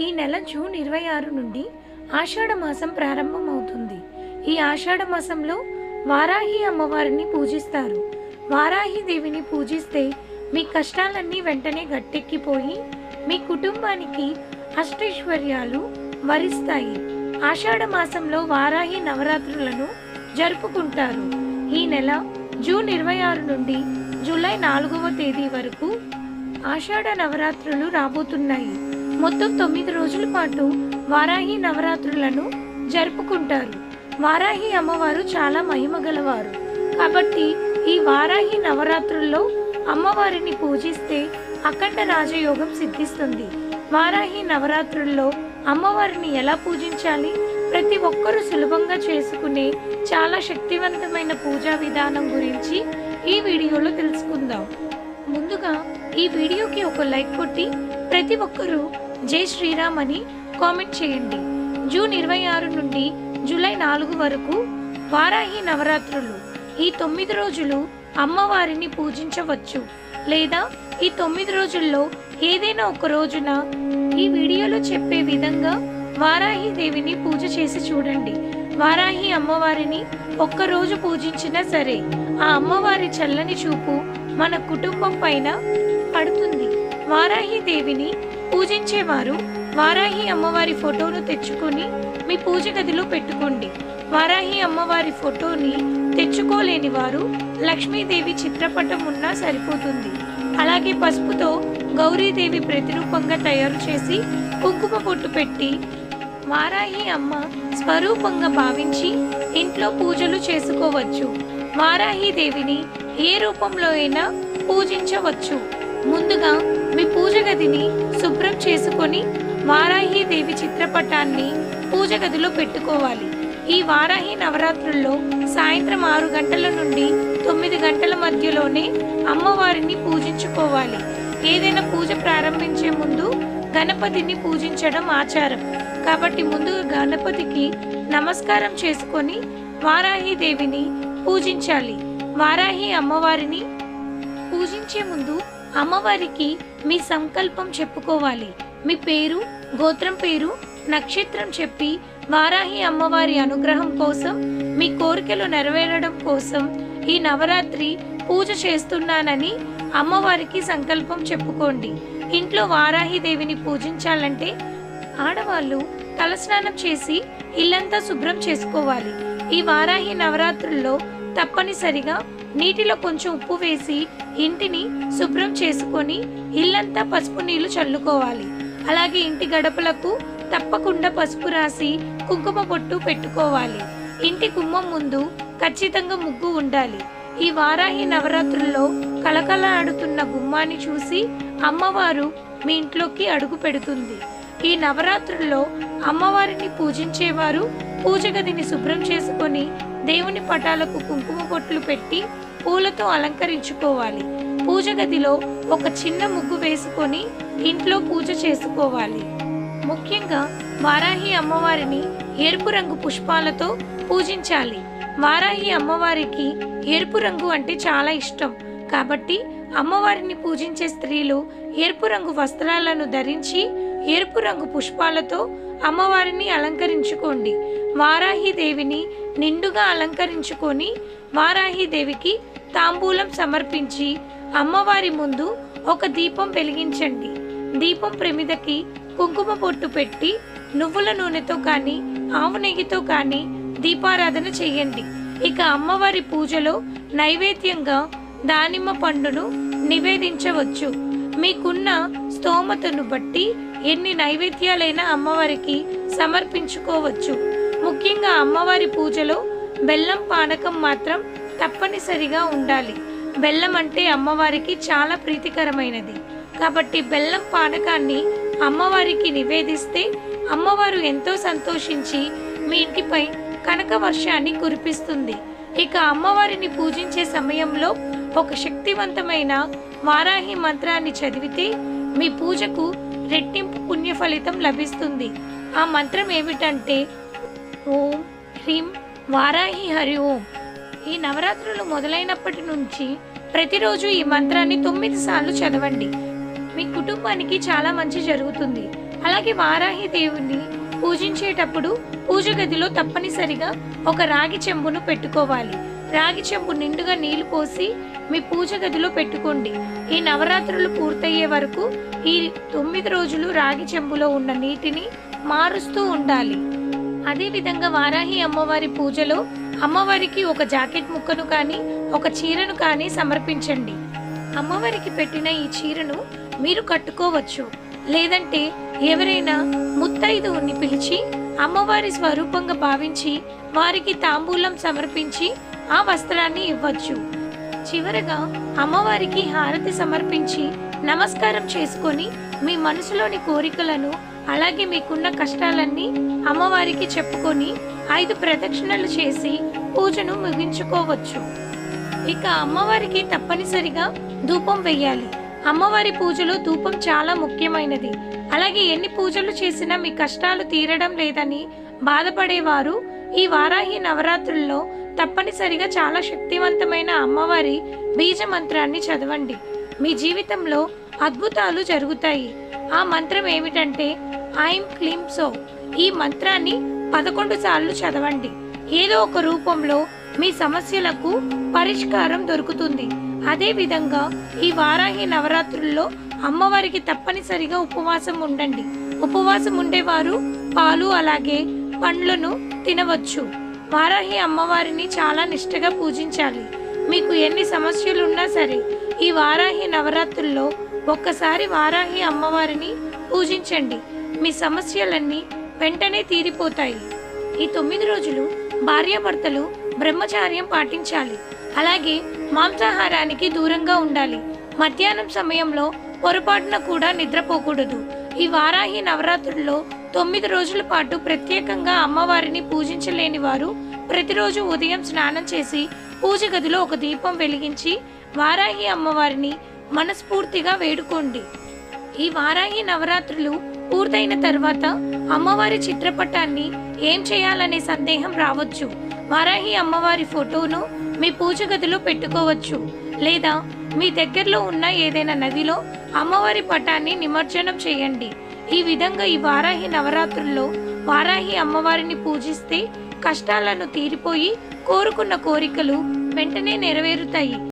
ఈ నెల జూన్ ఇరవై ఆరు నుండి ఆషాఢ మాసం ప్రారంభమవుతుంది. ఈ ఆషాఢ మాసంలో వారాహి అమ్మవారిని పూజిస్తారు. వారాహి దేవిని పూజిస్తే మీ కష్టాలన్నీ వెంటనే గట్టెక్కిపోయి మీ కుటుంబానికి అష్టైశ్వర్యాలు వరిస్తాయి. ఆషాఢ మాసంలో వారాహి నవరాత్రులను జరుపుకుంటారు. ఈ నెల జూన్ ఇరవై ఆరు నుండి జూలై నాలుగవ తేదీ వరకు ఆషాఢ నవరాత్రులు రాబోతున్నాయి. మొత్తం తొమ్మిది రోజుల పాటు వారాహి నవరాత్రులను జరుపుకుంటారు. వారాహి అమ్మవారు చాలా మహిమ గలవారు. కాబట్టి ఈ వారాహి నవరాత్రుల్లో అమ్మవారిని పూజిస్తే అఖండ రాజయోగం సిద్ధిస్తుంది. వారాహి నవరాత్రుల్లో అమ్మవారిని ఎలా పూజించాలి? ప్రతి ఒక్కరూ సులభంగా చేసుకునే చాలా శక్తివంతమైన పూజా విధానం గురించి ఈ వీడియోలో తెలుసుకుందాం. ముందుగా ఈ వీడియోకి ఒక లైక్ కొట్టి ప్రతి ఒక్కరూ జై శ్రీరామ్ అని కామెంట్ చేయండి. జూన్ ఇరవై ఆరు నుండి జూలై నాలుగు వరకు వారాహి నవరాత్రులు. ఈ తొమ్మిది రోజులు అమ్మవారిని పూజించవచ్చు. లేదా ఈ తొమ్మిది రోజుల్లో ఏదైనా ఒక రోజున ఈ వీడియోలో చెప్పే విధంగా వారాహి దేవిని పూజ చేసి చూడండి. వారాహి అమ్మవారిని ఒక్కరోజు పూజించినా సరే ఆ అమ్మవారి చల్లని చూపు మన కుటుంబం పైన పడుతుంది. వారాహి దేవిని పూజించేవారు వారాహి అమ్మవారి ఫోటోను తెచ్చుకొని మీ పూజ గదిలో పెట్టుకోండి. వారాహి అమ్మవారి ఫోటోని తెచ్చుకోలేని వారు లక్ష్మీదేవి చిత్రపటం ఉన్నా సరిపోతుంది. అలాగే పసుపుతో గౌరీదేవి ప్రతిరూపంగా తయారు చేసి కుంకుమ పొట్టు పెట్టి వారాహి అమ్మ స్వరూపంగా భావించి ఇంట్లో పూజలు చేసుకోవచ్చు. వారాహి దేవిని ఏ రూపంలో అయినా పూజించవచ్చు. ముందుగా మీ పూజ గదిని శుభ్రం చేసుకొని వారాహి దేవి చిత్రపటాన్ని పూజ గదిలో పెట్టుకోవాలి. ఈ వారాహి నవరాత్రుల్లో సాయంత్రం ఆరు గంటల నుండి తొమ్మిది గంటల మధ్యలోనే అమ్మవారిని పూజించుకోవాలి. ఏదైనా పూజ ప్రారంభించే ముందు గణపతిని పూజించడం ఆచారం. కాబట్టి ముందు గణపతికి నమస్కారం చేసుకొని వారాహి దేవిని పూజించాలి. వారాహి అమ్మవారిని పూజించే ముందు అమ్మవారికి మీ సంకల్పం చెప్పుకోవాలి. మీ పేరు గోత్రం పేరు నక్షత్రం చెప్పి వారాహి అమ్మవారి అనుగ్రహం కోసం మీ కోరికలు నెరవేరడం కోసం ఈ నవరాత్రి పూజ చేస్తున్నానని అమ్మవారికి సంకల్పం చెప్పుకోండి. ఇంట్లో వారాహి దేవిని పూజించాలంటే ఆడవాళ్ళు తలస్నానం చేసి ఇల్లంతా శుభ్రం చేసుకోవాలి. ఈ వారాహి నవరాత్రుల్లో తప్పనిసరిగా నీటిలో కొంచెం ఉప్పు వేసి ఇంటిని శుభ్రం చేసుకొని ఇల్లంతా పసుపు నీళ్ళు చల్లుకోవాలి. అలాగే ఇంటి గడపలకు తప్పకుండా పసుపు రాసి కుంకుమ బొట్టు పెట్టుకోవాలి. ఇంటి గుమ్మం ముందు ఖచ్చితంగా ముగ్గు ఉండాలి. ఈ వారాహి నవరాత్రుల్లో కలకలాడుతున్న గుమ్మాన్ని చూసి అమ్మవారు మీ ఇంట్లోకి అడుగు పెడుతుంది. ఈ నవరాత్రుల్లో అమ్మవారిని పూజించేవారు పూజ గదిని శుభ్రం చేసుకొని దేవుని పటాలకు కుంకుమ బొట్లు పెట్టి పూలతో అలంకరించుకోవాలి. పూజ గదిలో ఒక చిన్న ముగ్గు వేసుకొని ఇంట్లో పూజ చేసుకోవాలి. ముఖ్యంగా వారాహి అమ్మవారిని ఎరుపు రంగు పుష్పాలతో పూజించాలి. వారాహి అమ్మవారికి ఎరుపు రంగు అంటే చాలా ఇష్టం. కాబట్టి అమ్మవారిని పూజించే స్త్రీలు ఎరుపు రంగు వస్త్రాలను ధరించి ఎరుపు రంగు పుష్పాలతో అమ్మవారిని అలంకరించుకోండి. వారాహిదేవిని నిండుగా అలంకరించుకొని వారాహి దేవికి తాంబూలం సమర్పించి అమ్మవారి ముందు ఒక దీపం వెలిగించండి. దీపం ప్రమిదకి కుంకుమ పొట్టు పెట్టి నువ్వుల నూనెతో కానీ ఆవు నెయ్యితో కానీ దీపారాధన చేయండి. ఇక అమ్మవారి పూజలో నైవేద్యంగా దానిమ్మ పండును నివేదించవచ్చు. మీకున్న స్తోమతను బట్టి ఎన్ని నైవేద్యాలైనా అమ్మవారికి సమర్పించుకోవచ్చు. ముఖ్యంగా అమ్మవారి పూజలో బెల్లం పానకం మాత్రం తప్పనిసరిగా ఉండాలి. బెల్లం అంటే అమ్మవారికి చాలా ప్రీతికరమైనది. కాబట్టి బెల్లం పానకాన్ని అమ్మవారికి నివేదిస్తే అమ్మవారు ఎంతో సంతోషించి మీ ఇంటిపై కనక వర్షాన్ని కురిపిస్తుంది. ఇక అమ్మవారిని పూజించే సమయంలో ఒక శక్తివంతమైన వారాహి మంత్రాన్ని చదివితే మీ పూజకు రెట్టింపు పుణ్య ఫలితం లభిస్తుంది. ఆ మంత్రం ఏమిటంటే ఓం హ్రీం వారాహి హరి ఓం. ఈ నవరాత్రులు మొదలైనప్పటి నుంచి ప్రతిరోజు ఈ మంత్రాన్ని తొమ్మిది సార్లు చదవండి. మీ కుటుంబానికి చాలా మంచి జరుగుతుంది. అలాగే వారాహి దేవుణ్ణి పూజించేటప్పుడు పూజ గదిలో తప్పనిసరిగా ఒక రాగి చెంబును పెట్టుకోవాలి. రాగి చెంబు నిండుగా నీళ్ళు పోసి మీ పూజ గదిలో పెట్టుకోండి. ఈ నవరాత్రులు పూర్తయ్యే వరకు ఈ తొమ్మిది రోజులు రాగి చెంబులో ఉన్న నీటిని మారుస్తూ ఉండాలి. అదేవిధంగా వారాహి అమ్మవారి పూజలో అమ్మవారికి ఒక జాకెట్ ముక్కను కానీ ఒక చీరను కానీ సమర్పించండి. అమ్మవారికి పెట్టిన ఈ చీరను మీరు కట్టుకోవచ్చు. లేదంటే ఎవరైనా ముత్తైదువుని పిలిచి అమ్మవారి స్వరూపంగా భావించి వారికి తాంబూలం సమర్పించి ఆ వస్త్రాన్ని ఇవ్వచ్చు. చివరగా అమ్మవారికి హారతి సమర్పించి నమస్కారం చేసుకొని మీ మనసులోని కోరికలను అలాగే మీకున్న కష్టాలన్నీ అమ్మవారికి చెప్పుకొని ఐదు ప్రదక్షిణలు చేసి పూజను ముగించుకోవచ్చు. ఇక అమ్మవారికి తప్పనిసరిగా ధూపం వెయ్యాలి. అమ్మవారి పూజలో ధూపం చాలా ముఖ్యమైనది. అలాగే ఎన్ని పూజలు చేసినా మీ కష్టాలు తీరడం లేదని బాధపడేవారు ఈ వారాహి నవరాత్రుల్లో తప్పనిసరిగా చాలా శక్తివంతమైన అమ్మవారి బీజ మంత్రాన్ని చదవండి. మీ జీవితంలో అద్భుతాలు జరుగుతాయి. ఆ మంత్రం ఏమిటంటే ఐం క్లీం సో ఈ మంత్రాన్ని పదకొండు సార్లు చదవండి. ఏదో ఒక రూపంలో మీ సమస్యలకు పరిష్కారం దొరుకుతుంది. అదే విధంగా ఈ వారాహి నవరాత్రుల్లో అమ్మవారికి తప్పనిసరిగా ఉపవాసం ఉండండి. ఉపవాసం ఉండేవారు పాలు అలాగే పండ్లను తినవచ్చు. వారాహి అమ్మవారిని చాలా నిష్ఠగా పూజించాలి. మీకు ఎన్ని సమస్యలున్నా సరే ఈ వారాహి నవరాత్రుల్లో ఒక్కసారి వారాహి అమ్మవారిని పూజించండి. మీ సమస్యలన్నీ వెంటనే తీరిపోతాయి. ఈ తొమ్మిది రోజులు భార్యాభర్తలు బ్రహ్మచార్యం పాటించాలి. అలాగే మాంసాహారానికి దూరంగా ఉండాలి. మధ్యాహ్నం సమయంలో పొరపాటున కూడా నిద్రపోకూడదు. ఈ వారాహి నవరాత్రుల్లో తొమ్మిది రోజుల పాటు ప్రత్యేకంగా అమ్మవారిని పూజించలేని వారు ప్రతిరోజు ఉదయం స్నానం చేసి పూజ గదిలో ఒక దీపం వెలిగించి వారాహి అమ్మవారిని మనస్ఫూర్తిగా వేడుకోండి. ఈ వారాహి నవరాత్రులు పూర్తయిన తర్వాత అమ్మవారి చిత్రపటాన్ని ఏం చేయాలనే సందేహం రావచ్చు. వారాహి అమ్మవారి ఫోటోను మీ పూజ గదిలో పెట్టుకోవచ్చు. లేదా మీ దగ్గరలో ఉన్న ఏదైనా నదిలో అమ్మవారి పటాన్ని నిమజ్జనం చేయండి. ఈ విధంగా ఈ వారాహి నవరాత్రుల్లో వారాహి అమ్మవారిని పూజిస్తే కష్టాలను తీరిపోయి కోరుకున్న కోరికలు వెంటనే నెరవేరుతాయి.